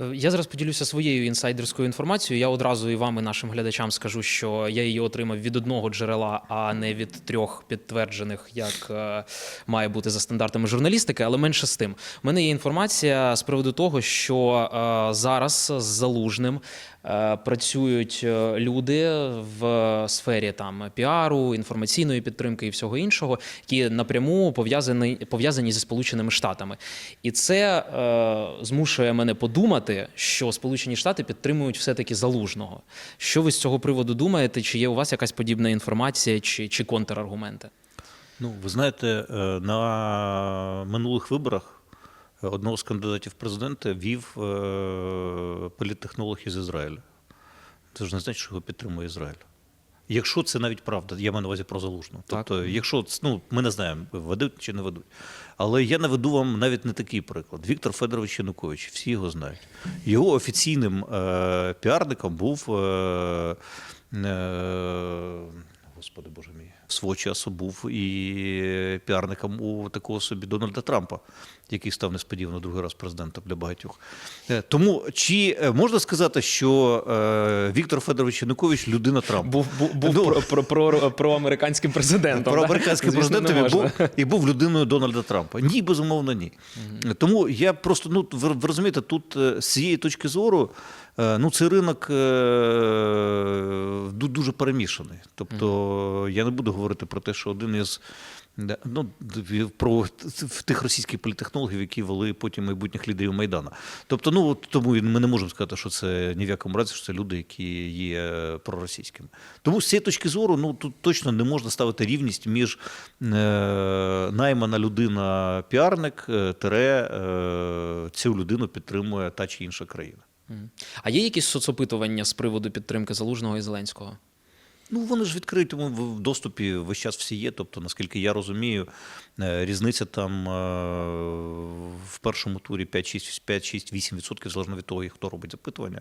Е, Я зараз поділюся своєю інсайдерською інформацією. Я одразу і вам, і нашим глядачам скажу, що я її отримав від одного джерела, а не від трьох підтверджених, як е, має бути за стандартами журналістики. Але менше з тим, у мене є інформація з приводу того, що е, зараз з залужним. Працюють люди в сфері там піару, інформаційної підтримки і всього іншого, які напряму пов'язані пов'язані зі Сполученими Штатами, і це змушує мене подумати, що Сполучені Штати підтримують все-таки залужного. Що ви з цього приводу думаєте? Чи є у вас якась подібна інформація, чи, чи контраргументи? Ну, ви знаєте, е, на минулих виборах е, одного з кандидатів в президенти вів е, політтехнолог із Ізраїля. Це ж не значить, що його підтримує Ізраїль. Якщо це навіть правда, я маю на увазі про залужну. Так. Тобто, якщо ну, ми не знаємо, ведуть чи не ведуть. Але я наведу вам навіть не такий приклад. Віктор Федорович Янукович, всі його знають. Його офіційним е, піарником був. Е, е, Господи Боже мій, свого часу був і піарником у такого собі Дональда Трампа, який став несподівано другий раз президентом для багатьох. Е, Тому чи е, можна сказати, що е, Віктор Федорович Янукович людина Трампа? Був був, був Ну, про, про, про, про американським президентом. Про американським президентом і був, і був людиною Дональда Трампа. Ні, безумовно, ні. Тому я просто, ну, ви, ви розумієте, тут з цієї точки зору, ну, цей ринок е, дуже перемішаний. Тобто я не буду говорити про те, що один із. Ну, про тих російських політехнологів, які вели потім майбутніх лідерів Майдана. Тобто, ну от тому ми не можемо сказати, що це ні в якому разі, що це люди, які є проросійськими. Тому з цієї точки зору, ну тут точно не можна ставити рівність між е, наймана людина піарник е, тире е, цю людину підтримує та чи інша країна. А є якісь соцопитування з приводу підтримки залужного і Зеленського? Ну, вони ж відкриті в доступі весь час всі є. Тобто, наскільки я розумію, е, різниця там е, в першому турі 5-6, 5-6-8%, залежно від того, хто робить запитування.